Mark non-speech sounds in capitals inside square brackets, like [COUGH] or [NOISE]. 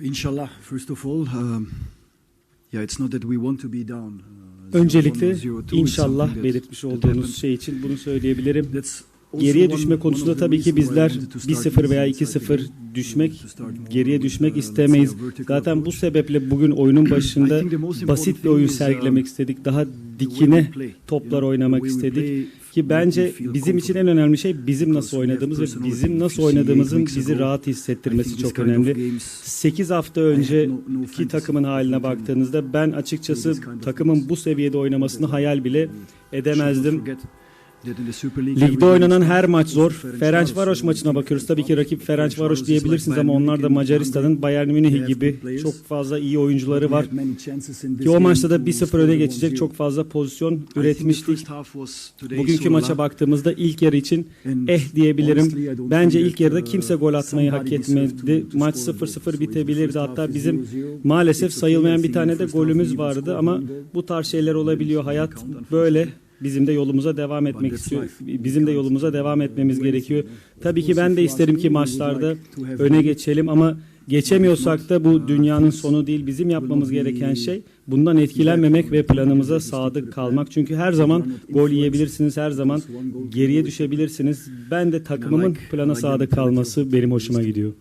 inshallah, first of all, um, yeah, it's not that we want to be down. Uh, Öncelikle 0-1 or 0-2 is inşallah belirtmiş olduğunuz şey için bunu söyleyebilirim. Geriye düşme konusunda tabii ki bizler wanted to start 1-0 veya this, I 2-0 think, düşmek, geriye düşmek uh, istemeyiz. Zaten bu sebeple bugün oyunun [CLEARS THROAT] başında basit bir oyun um, sergilemek istedik. Daha dikine toplar oynamak istedik. Ki bence bizim için en önemli şey bizim nasıl oynadığımız ve bizim nasıl oynadığımızın bizi rahat hissettirmesi çok önemli. games 8 hafta I have önce no- no ki fantasy takımın haline baktığınızda ben açıkçası takımın bu seviyede oynamasını hayal bile edemezdim. Ligde oynanan her maç zor. You maçına bakıyoruz. Tabii ki rakip is diyebilirsiniz ama onlar da Macaristan'ın. Bayern Münih gibi çok fazla iyi oyuncuları var. Ki o maçta da to 1-0 score öne 1-0. geçecek çok fazla pozisyon üretmiştik. Bugünkü maça baktığımızda ilk yarı için eh diyebilirim. Bence ilk yarıda kimse gol atmayı hak etmedi. Maç score a goal. 0-0 So if the bitebilirdi. Hatta bizim 0-0, maalesef sayılmayan bir tane de golümüz vardı ama bu tarz şeyler olabiliyor. Hayat böyle. Bizim de yolumuza devam etmek istiyor. Bizim de yolumuza devam etmemiz gerekiyor. Tabii ki ben de isterim ki maçlarda öne geçelim ama geçemiyorsak da bu dünyanın sonu değil. Bizim yapmamız gereken şey bundan etkilenmemek ve planımıza sadık kalmak. Çünkü her zaman gol yiyebilirsiniz, her zaman geriye düşebilirsiniz. Ben de takımımın plana sadık kalması benim hoşuma gidiyor.